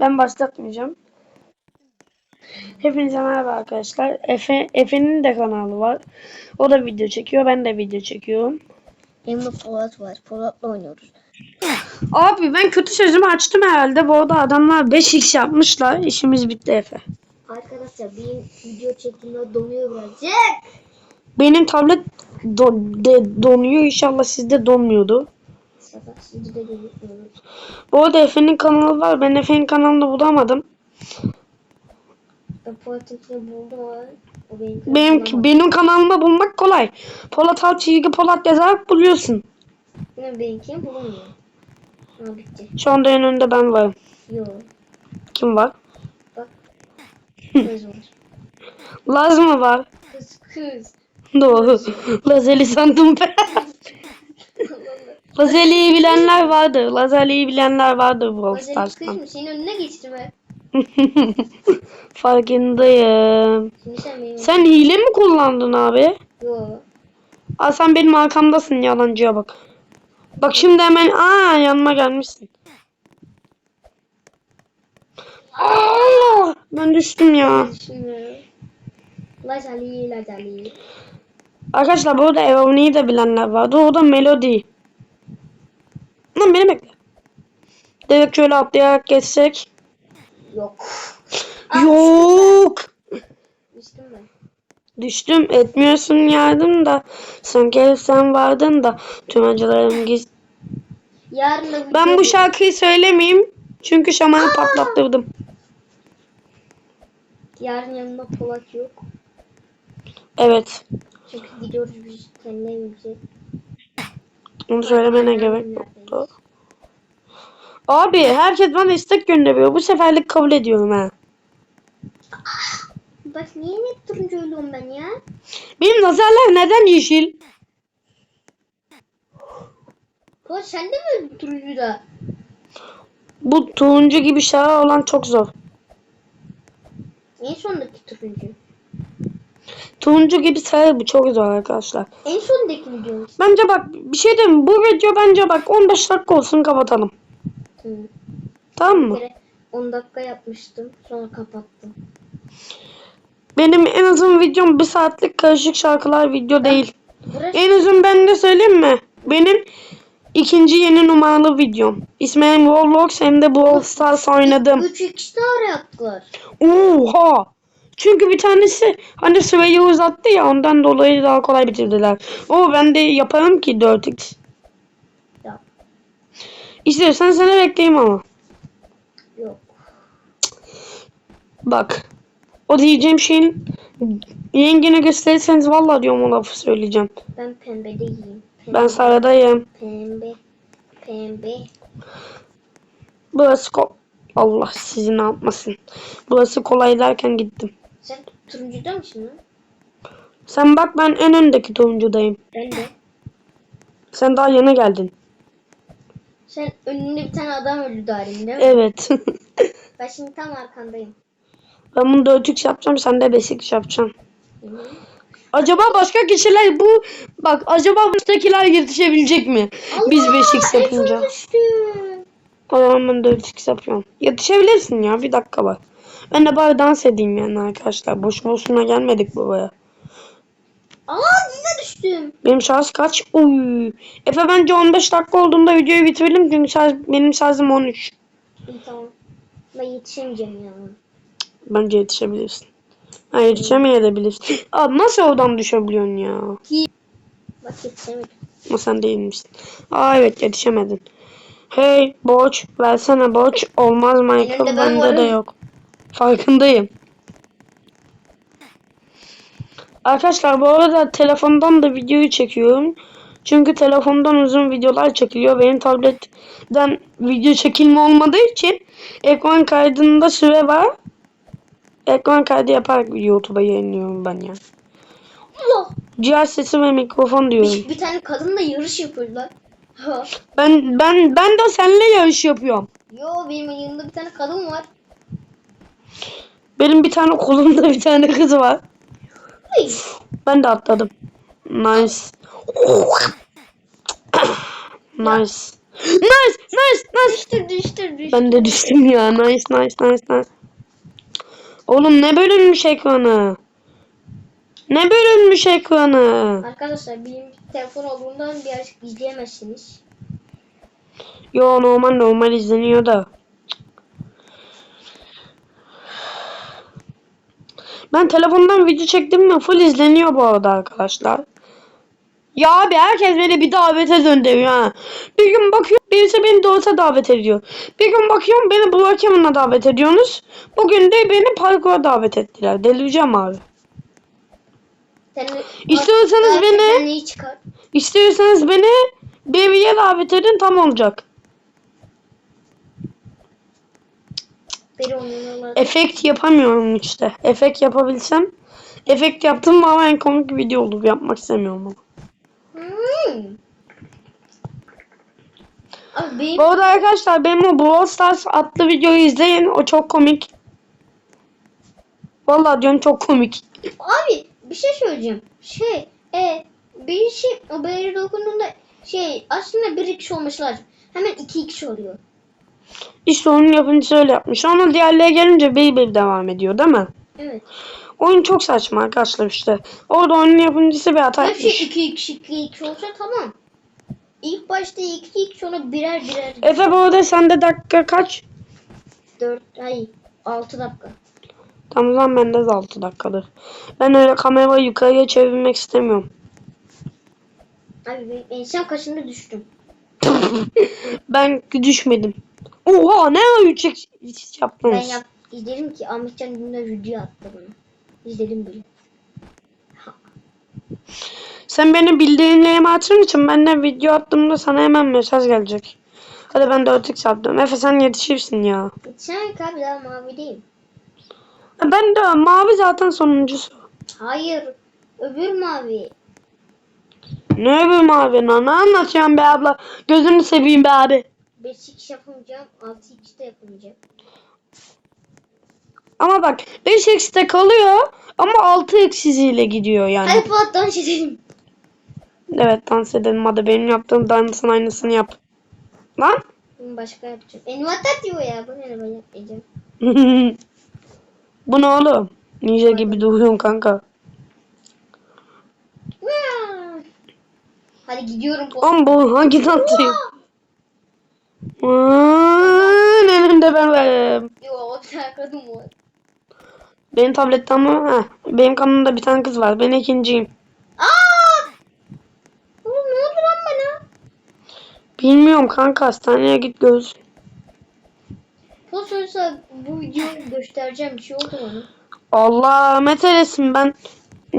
Ben başlatmayacağım. Hepinize merhaba arkadaşlar. Efe, Efe'nin de kanalı var. O da video çekiyor. Ben de video çekiyorum. Yanımda Polat var. Polat'la oynuyoruz. Abi ben kötü sözümü açtım herhalde. Bu arada adamlar 5x yapmışlar. İşimiz bitti Efe. Arkadaşlar benim video çektiğimde donuyor birazcık. Benim tablet do- de- donuyor. İnşallah sizde donmuyordu. Bu arada Efe'nin kanalı var. Ben Efe'nin kanalını bulamadım. Benim Benim, kanalım. benim kanalımda bulmak kolay. Polat alt çizgi Polat yazarak buluyorsun. Benim benimkini bulunmuyor. Şu anda en önde ben varım. Yo. Kim var? Bak. Kız var. Laz mı var? Kız kız. Doğru. Lazeli sandım ben. Lazeli'yi bilenler vardır. Lazeli'yi bilenler vardır Brawl Stars'tan. mı? Senin önüne geçtim ben. Farkındayım. Şimdi sen benim Sen hile mi kullandın abi? Yo. Aa sen benim arkamdasın yalancıya bak. Bak şimdi hemen aa yanıma gelmişsin. Allah! Ben düştüm ya. Şimdi. Lazali. Arkadaşlar burada Evoni'yi de bilenler vardı. O da Melody. Lan beni bekle. Direkt şöyle atlayarak geçsek. Yok. Yok. Düştüm ben. Düştüm etmiyorsun yardım da. Sanki sen vardın da. Tüm acılarım giz. Yarın Ben bu şarkıyı söylemeyeyim. Çünkü şamanı patlattırdım. Yarın yanımda Polat yok. Evet. Çünkü gidiyoruz biz seninle yüksek. Onu söylemene gerek yoktu. Abi herkes bana istek gönderiyor. Bu seferlik kabul ediyorum ha. Bak niye hep turuncu oluyorum ben ya? Benim nazarlar neden yeşil? Polat sen de mi turuncu da? Bu turuncu gibi şara olan çok zor. En sondaki turuncu. Turuncu gibi sarı bu çok zor arkadaşlar. En sondaki diyorum. Bence bak bir şey diyeyim? Bu video bence bak 15 dakika olsun kapatalım. Tamam Bir mı? kere 10 dakika yapmıştım. Sonra kapattım. Benim en uzun videom bir saatlik karışık şarkılar video değil. Burası En uzun ben de söyleyeyim mi? Benim ikinci yeni numaralı videom. İsmi hem Roblox hem de Brawl Stars oynadım. 3 2 tane yaptılar. Oha! Çünkü bir tanesi hani süreyi uzattı ya ondan dolayı daha kolay bitirdiler. O ben de yaparım ki 4x. Yap. İstiyorsan sana bekleyeyim ama. Yok. Bak. O diyeceğim şeyin yengene gösterirseniz vallahi diyorum o lafı söyleyeceğim. Ben pembe değilim. Pembe. Ben sarıdayım. Pembe. Pembe. Burası ko Allah sizi ne yapmasın. Burası kolay derken gittim. Sen turuncuda mısın lan? Sen bak ben en öndeki turuncudayım. Ben de. Sen daha yeni geldin. Sen önünde bir tane adam öldü darim değil mi? Evet. Ben şimdi tam arkandayım. ben bunu 4x yapacağım sen de 5x yapacaksın. Hı hı. Acaba başka kişiler bu bak acaba baştakiler yetişebilecek mi? Biz 5x en yapınca. zaman ben 4x yapıyorum. Yetişebilirsin ya bir dakika bak. Ben de bari dans edeyim yani arkadaşlar. Boş boşuna gelmedik buraya. Aa yine düştüm. Benim şarj kaç? Uy. Efe bence 15 dakika olduğunda videoyu bitirelim çünkü şarj, benim şarjım 13. İyi tamam. Ben yetişemeyeceğim ya. Bence yetişebilirsin. Ha yetişemeyebilirsin. Abi nasıl oradan düşebiliyorsun ya? Bak yetişemedim. Ama sen değilmişsin. Aa evet yetişemedin. Hey borç versene borç. Olmaz Michael ben bende de yok. Farkındayım. Arkadaşlar bu arada telefondan da videoyu çekiyorum. Çünkü telefondan uzun videolar çekiliyor. Benim tabletten video çekilme olmadığı için ekran kaydında süre var. Ekran kaydı yaparak YouTube'a yayınlıyorum ben ya. Allah. Cihaz sesi ve mikrofon diyorum. Bir, bir tane kadınla yarış yapıyorlar. Ben ben ben de seninle yarış yapıyorum. Yo benim yanımda bir tane kadın var. Benim bir tane kolumda bir tane kız var. Ben de atladım. Nice. nice. Nice nice nice. Düştür düştür düştür. Ben de düştüm ya. Nice nice nice nice. Oğlum ne bölünmüş ekranı? Ne bölünmüş ekranı? Arkadaşlar benim telefon olduğundan birazcık izleyemezsiniz. Yo normal normal izleniyor da. Ben telefondan video çektim mi full izleniyor bu arada arkadaşlar. Ya abi herkes beni bir davete gönderiyor ha. Bir gün bakıyorum birisi beni doğrusa davet ediyor. Bir gün bakıyorum beni Burak Yaman'a davet ediyorsunuz. Bugün de beni parkura davet ettiler. Delireceğim abi. Sen İstiyorsanız beni- Ben iyi çıkar. İstiyorsanız beni Baby'ye davet edin tam olacak. Beni oynuyorlar. Efekt yapamıyorum işte. Efekt yapabilsem. Efekt yaptım ama en komik video olur. Yapmak istemiyorum ama. Hmm. Abi benim Bu arada arkadaşlar benim o Brawl Stars adlı videoyu izleyin. O çok komik. Vallahi diyorum çok komik. Abi bir şey söyleyeceğim. Şey e bir şey o belirli dokunduğunda şey aslında bir kişi olması lazım. Hemen iki kişi oluyor. İşte onun yapımcısı öyle yapmış. Ama diğerleri gelince bir bir devam ediyor değil mi? Evet. Oyun çok saçma arkadaşlar işte. Orada oyunun yapımcısı bir hata şey yapmış. iki kişi iki kişi olsa tamam. İlk başta iki iki sonra birer birer. Efe bu arada sende dakika kaç? Dört ay altı dakika. Tam zaman bende de 6 dakikadır. Ben öyle kamerayı yukarıya çevirmek istemiyorum. Abi ben insan kaşında düştüm. ben düşmedim. Oha ne üç Ben yaptınız? yap izledim ki Ahmetcan dün video attı bana. İzledim bile. Sen beni bildirimlerime açtığın için ben de video attığımda sana hemen mesaj gelecek. Hadi ben 4x yaptım. Efe sen yetişirsin ya. Sen abi daha mavi değil. Ben de mavi zaten sonuncusu. Hayır. Öbür mavi. Ne öbür mavi? Ne anlatıyorsun be abla? Gözünü seveyim be abi. 5x yapamayacağım. 6x de yapamayacağım. Ama bak 5x'te kalıyor ama 6x ile gidiyor yani. Hadi Fuat dans edelim. Evet dans edelim hadi benim yaptığım dansın aynısını yap. Lan? Başka yapacağım. Envater diyor ya. Bu ne ben yapmayacağım. Bu ne oğlum? Ninja gibi duruyorsun kanka. Hadi gidiyorum. Oğlum bu hangi dansıyım? Elimde ben varım. Yo. Benim tablette ama heh, benim kanalımda bir tane kız var. Ben ikinciyim. Aa! Oğlum ne oldu lan bana? Bilmiyorum kanka hastaneye git göz. Söylese bu videoyu göstereceğim. Bir şey oldu bana. Allah metelesin ben.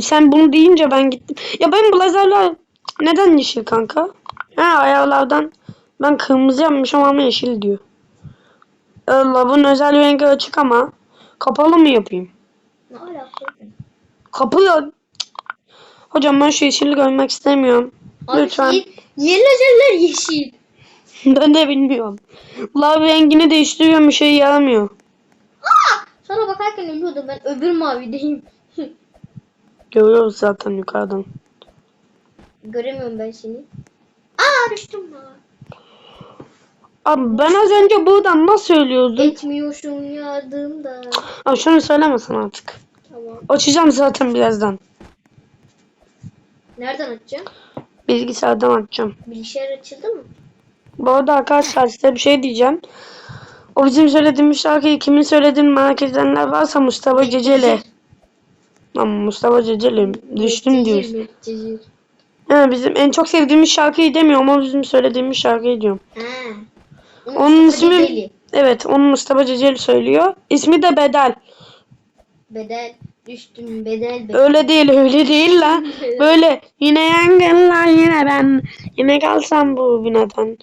Sen bunu deyince ben gittim. Ya benim bu lazerler neden yeşil kanka? Ha ayarlardan ben kırmızı yapmışım ama yeşil diyor. Ee, Lavın özel rengi açık ama kapalı mı yapayım? Ne alaka? Kapalı. Hocam ben şu yeşili görmek istemiyorum. Abi Lütfen. Ye- Yeni yeşil. ben de bilmiyorum. Lav rengini değiştiriyorum bir şey yaramıyor. Sana bakarken ölüyordum ben öbür mavideyim. Görüyoruz zaten yukarıdan. Göremiyorum ben seni. Aa düştüm lan. Abi ben az önce buradan nasıl ölüyordum? Etmiyorsun yardımda. Abi şunu söylemesin artık. Tamam. Açacağım zaten birazdan. Nereden açacağım? Bilgisayardan açacağım. Bilgisayar açıldı mı? Bu arada arkadaşlar size bir şey diyeceğim. O bizim söylediğimiz şarkıyı kimin söylediğini merak edenler varsa Mustafa Ceceli. Lan Mustafa Ceceli düştüm diyoruz. Ha, bizim en çok sevdiğimiz şarkıyı demiyorum ama bizim söylediğimiz şarkıyı diyorum. Ha. Onun Mustafa ismi Ceceli. evet onu Mustafa Ceceli söylüyor. İsmi de Bedel. Bedel düştüm bedel bedel. Öyle değil öyle değil lan. Böyle yine yangınlar yine ben. Yine kalsam bu binadan.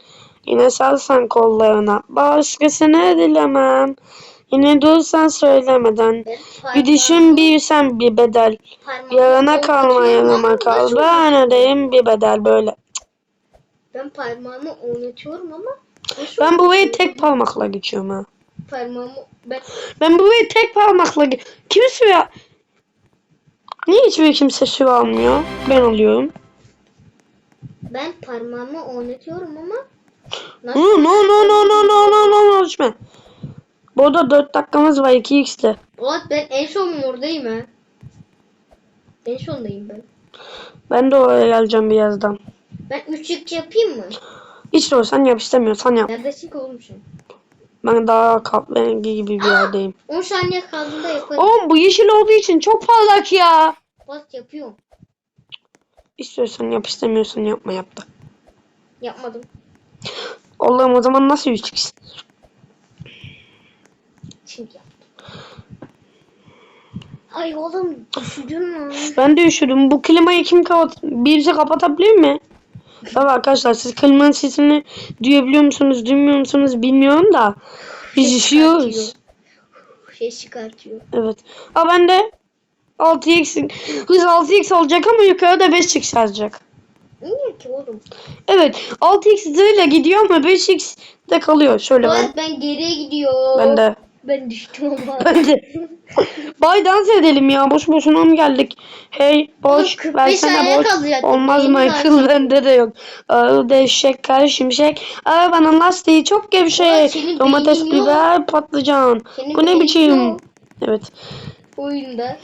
Yine salsan kollarına. Başkasını dilemem. Yine dursan söylemeden. Bir düşün bir sen bir bedel. Yarına kalma yanıma kal. Ben ödeyim bir bedel böyle. Ben parmağımı oynatıyorum ama Ben bu oynatıyorum? tek parmakla geçiyorum ha. parmağımı ben Ben bu tek parmakla ge- Kim ya? Niye hiçbir kimse su almıyor? Ben alıyorum. ben parmağımı oynatıyorum ama Nasıl? Hı, no no no no no no no no düşme. Burada 4 dakikamız var 2x'te. Ulan ben en son oradayım ha. En sondayım ben. Ben de oraya geleceğim birazdan. Ben 3 yık yapayım mı? İstiyorsan yap istemiyorsan yap. Neredesin ki oğlum sen? Ben daha kahverengi gibi bir yerdeyim. 10 saniye kaldığında yaparım. Oğlum bu yeşil olduğu için çok parlak ya. Bas yapıyorum. İstiyorsan yap istemiyorsan yapma yap da. Yapmadım. Allah'ım o zaman nasıl 3x? Şimdi yaptım. Ay oğlum üşüdün mü? Ben de üşüdüm. Bu klimayı kim kapat? Birisi kapatabilir mi? Tabii arkadaşlar siz klimanın sesini duyabiliyor musunuz, duymuyor musunuz bilmiyorum da. Biz Ses üşüyoruz. Şey çıkartıyor. Evet. Ha ben de 6x hız 6x olacak ama yukarıda 5x yazacak. Niye ki oğlum? Evet 6x hızıyla gidiyor ama 5x de kalıyor. Şöyle ben. Ulan ben geriye gidiyorum. Ben de. Ben düştüm ama. Ben de. Bay dans edelim ya. Boş boşuna mı geldik? Hey boş. 45 Versene boş. kalacak. Olmaz Michael lazım. bende de yok. Ağır eşek kar şimşek. Arabanın lastiği çok Ulan gevşek. senin Domates beynin yok. biber patlıcan. Senin Bu ne biçim? yok. Evet. Oyunda.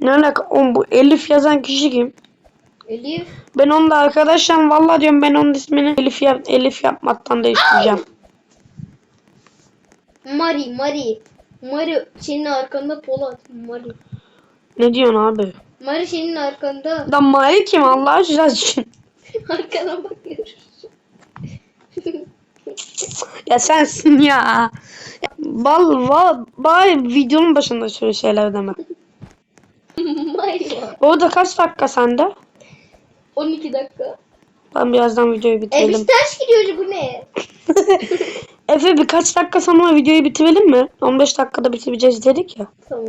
Ne alaka? Oğlum bu Elif yazan kişi kim? Elif. Ben onu da arkadaşlar vallahi diyorum ben onun ismini Elif yap Elif yapmaktan değiştireceğim. Mari, Mari. Mari senin arkanda Polat. Mari. Ne diyorsun abi? Mari senin arkanda. Da Mari kim Allah aşkına için? Arkana bakıyoruz. Ya sensin ya. Bal, bal, bal videonun başında şöyle şeyler deme. Orada kaç dakika sende? 12 dakika. Ben birazdan videoyu E bitirelim. biz ters gidiyoruz bu ne? Efe birkaç dakika sonra videoyu bitirelim mi? 15 dakikada bitireceğiz dedik ya. Tamam.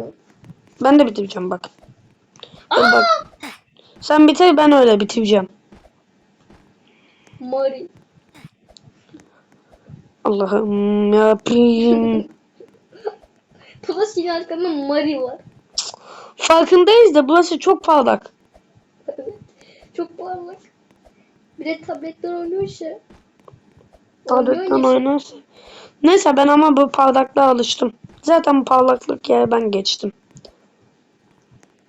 Ben de bitireceğim bak. Aa! bak. Sen bitir ben öyle bitireceğim. Mari. Allah'ım yarabbim. Polat senin arkanda Mari var. Farkındayız da burası çok parlak. Evet. Çok parlak. Bir de tabletten oynuyorsa. Tabletten oynarsa. Neyse ben ama bu parlaklığa alıştım. Zaten parlaklık yere ben geçtim.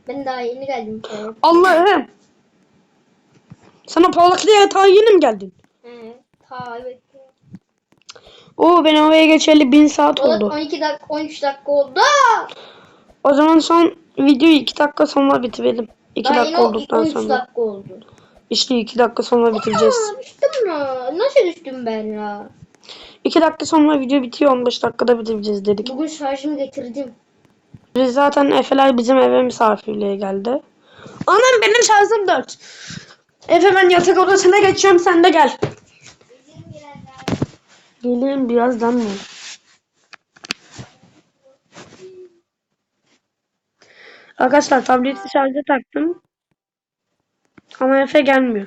Ben daha yeni geldim. Allah'ım. Sana parlaklığa ta yeni mi geldin? He. Ta evet. Oo ben oraya geçeli bin saat Polat oldu. 12 dakika 13 dakika oldu. O zaman son videoyu 2 dakika sonra bitirelim. 2 Daha yeni dakika olduktan 13 sonra. dakika oldu. İşte 2 dakika sonra bitireceğiz. Aa, düştüm ya. Nasıl düştüm ben ya? 2 dakika sonra video bitiyor 15 dakikada bitireceğiz dedik. Bugün şarjımı getirdim. Biz zaten Efe'ler bizim eve misafirliğe geldi. Anam benim şarjım 4. Efe ben yatak odasına geçiyorum sen de gel. Gelirim birazdan mı? Arkadaşlar tableti şarja taktım. Ama Efe gelmiyor.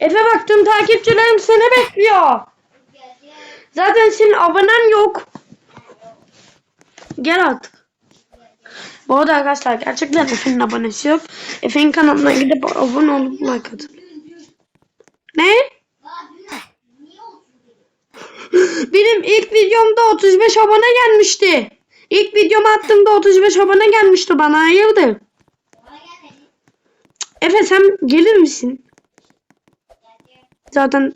Efe bak tüm takipçilerim seni bekliyor. Zaten senin abonen yok. Gel artık. Bu arada arkadaşlar gerçekten Efe'nin abonesi yok. Efe'nin kanalına gidip abone olup like atın. Ne? Benim ilk videomda 35 abone gelmişti. İlk videomu attığımda 35 abone gelmişti bana. Hayırdır? Efe sen gelir misin? Zaten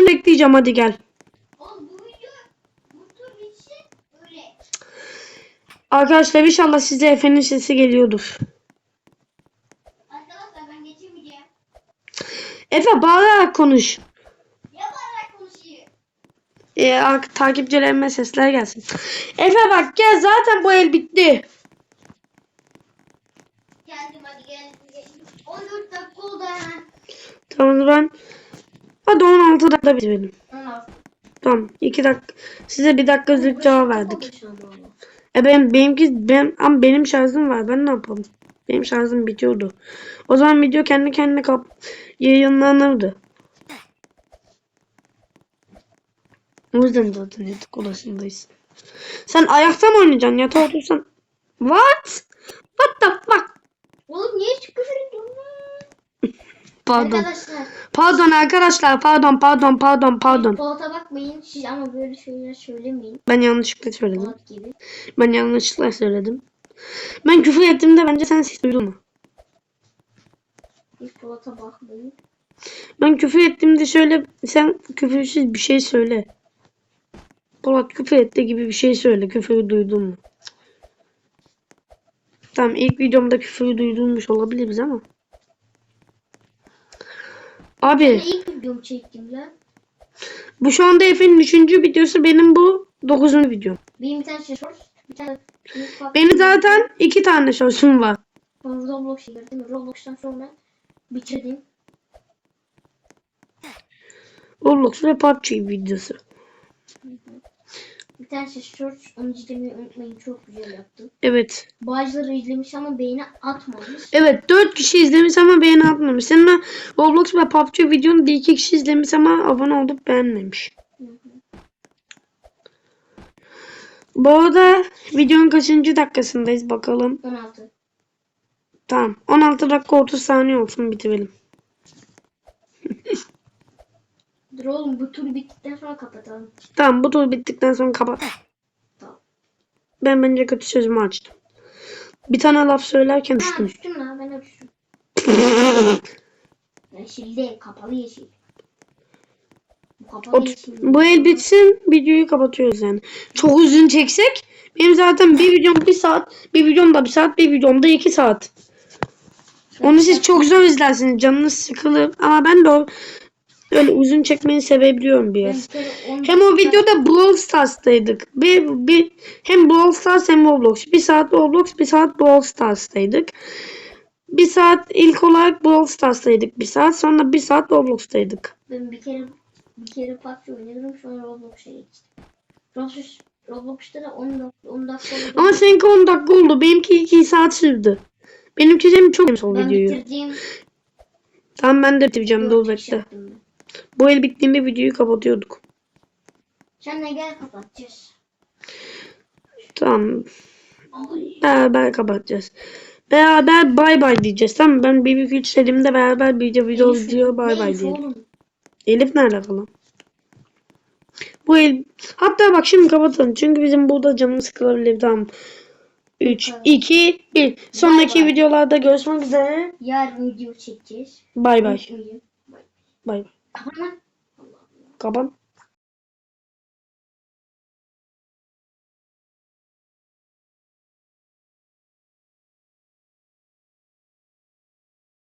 bekleyeceğim hadi gel. Arkadaşlar inşallah size Efe'nin sesi geliyordur. Efe bağırarak konuş. Ya bana konuşayım. Ee, takipçilerime sesler gelsin. Efe bak gel zaten bu el bitti. Geldim hadi geldim. 14 dakika oldu hemen. Tamam ben hadi 16 dakika bitirelim. 16. Tamam 2 dakika. Size bir dakika özlük cevap verdik. E ben benimki ben ama benim şarjım var. Ben ne yapalım? Benim şarjım bitiyordu. O zaman video kendi kendine kap yayınlanırdı. O yüzden zaten yatak odasındayız. Sen ayakta mı oynayacaksın? Yatağa otursan. What? What the fuck? Oğlum niye küfür? Pardon. Arkadaşlar Pardon arkadaşlar pardon pardon pardon pardon. Polat'a bakmayın siz ama böyle şeyler söylemeyin. Ben yanlışlıkla söyledim. Polat gibi. Ben yanlışlıkla söyledim. Ben küfür ettiğimde bence sen ses duydun mu? Hiç Polat'a bakmayın. Ben küfür ettiğimde şöyle sen küfürsüz bir şey söyle. Polat küfür etti gibi bir şey söyle. Küfürü duydun mu? Tamam ilk videomda küfürü duydulmuş olabiliriz ama. Ben Abi ilk videomu çektim lan. bu şu anda Efe'nin 3. videosu benim bu 9. videom. Benim bir tane şey shorts, bir tane Benim zaten iki tane şortum var. Ben Roblox'a girdim. Roblox'tan sonra bitirdim. Roblox ve PUBG videosu. Bir tane şey shorts onu izlemeyi unutmayın. Çok güzel yaptım. Evet. Bazıları izlemiş ama beğeni atmamış. Evet 4 kişi izlemiş ama beğeni atmamış. Senin Roblox ve PUBG videonu da 2 kişi izlemiş ama abone olup beğenmemiş. Hı hı. Bu arada videonun kaçıncı dakikasındayız bakalım. 16. Tamam. 16 dakika 30 saniye olsun bitirelim. Dur oğlum bu tur bittikten sonra kapatalım. Tamam bu tur bittikten sonra kapat. Tamam. Ben bence kötü sözümü açtım. Bir tane laf söylerken Ha düştüm. düştüm lan ben de düştüm. Yeşil değil kapalı yeşil. Bu kapalı Ot- yeşil. bu el bitsin videoyu kapatıyoruz yani. Çok uzun çeksek benim zaten bir videom bir saat, bir videom da bir saat, bir videom da iki saat. Onu siz çok zor izlersiniz. Canınız sıkılır. Ama ben de o öyle uzun çekmeyi sevebiliyorum biraz. Hem o videoda Brawl Stars'taydık. Bir, bir, hem Brawl Stars hem Roblox. Bir saat Roblox, bir saat Brawl Stars'taydık. Bir saat ilk olarak Brawl Stars'taydık. Bir saat sonra bir saat Roblox'taydık. Ben bir kere bir kere PUBG oynadım sonra Roblox'a geçtim. Roblox, Roblox'ta da 10 dakika 10 dakika oldu. Ama seninki 10 dakika oldu. Benimki 2 saat sürdü. Benimki çok sevmiş o ben videoyu. bitirdiğim Tamam ben de bitireceğim. Dur bekle. Bu el bittiğinde videoyu kapatıyorduk. Sen de gel kapatacağız. Tamam. Beraber kapatacağız. Beraber bay bay diyeceğiz. Tamam ben bir büyük üçlerimde beraber bir video Elif- diyor bay bay diyelim. oğlum? Elif nerede falan? Bu el... Hatta bak şimdi kapatalım. Çünkü bizim burada canımız sıkılabilir. Tamam. 3, Evet. 2, 1. Sonraki Bay bay. videolarda görüşmek üzere. Yarın video çekeceğiz. Bay bay. Bay bay. Kapat lan. Kapan.